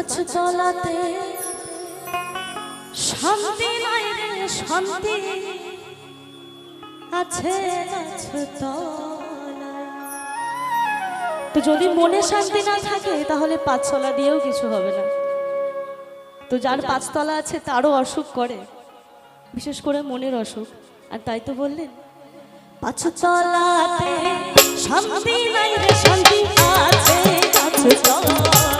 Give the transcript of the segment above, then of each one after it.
গাছ তলাতে। শান্তি নাই রে, শান্তি। আছে গাছ তো যদি মনে শান্তি না থাকে, তাহলে পাঁচতলা দিয়েও কিছু হবে না। তো যার পাঁচতলা আছে, তারও অসুখ করে। বিশেষ করে মনের অসুখ। আর তাই তো বললেন, পাঁচতলাতে শান্তি নাই রে, শান্তি আছে পাঁচতলা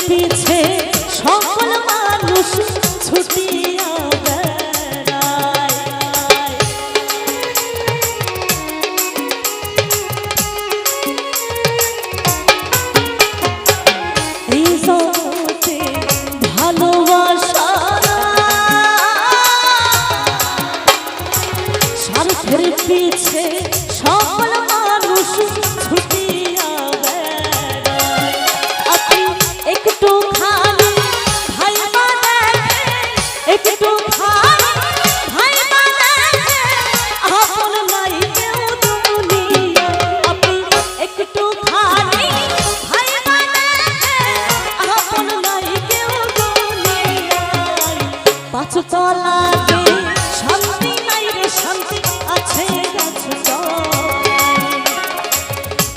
পিছে সকল মানুষ ছুটি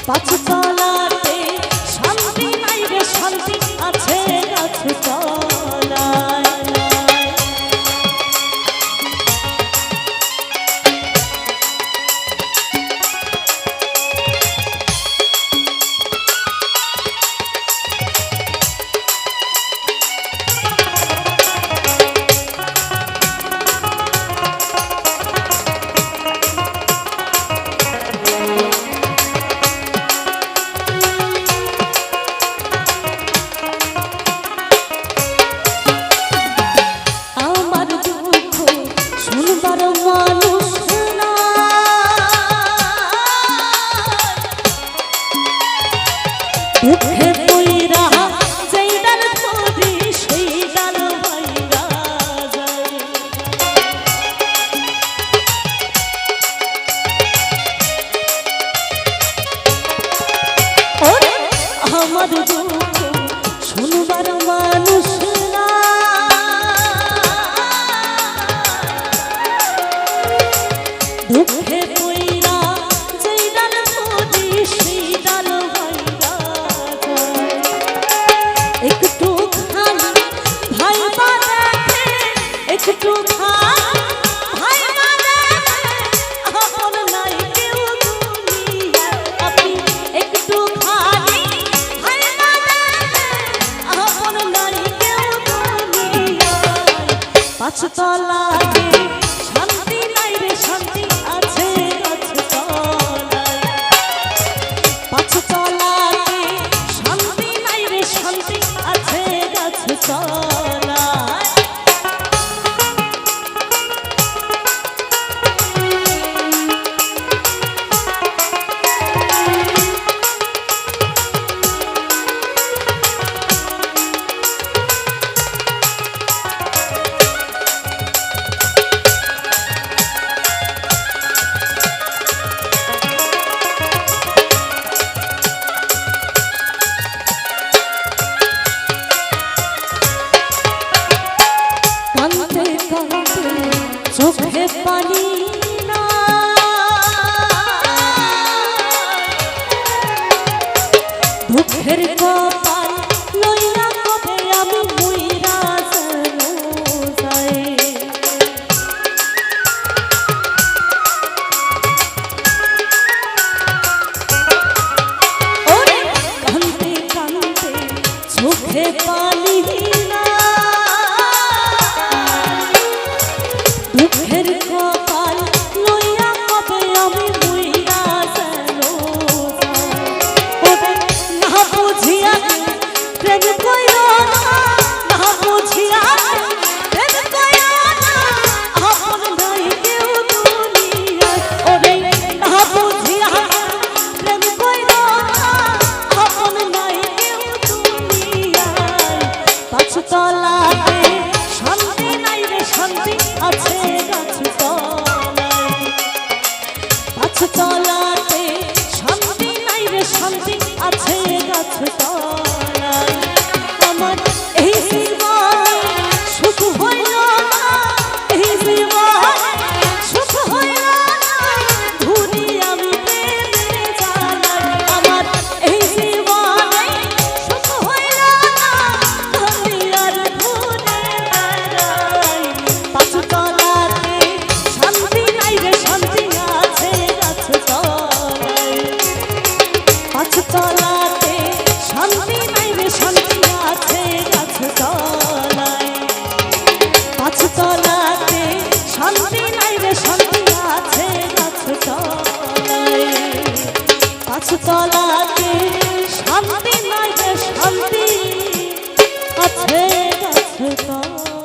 পাঁচ মধু পাঁচতলাতে রে শান্তি আছে গাছ তলাতে শান্তি নাই রে শান্তি আছে গাছ তলা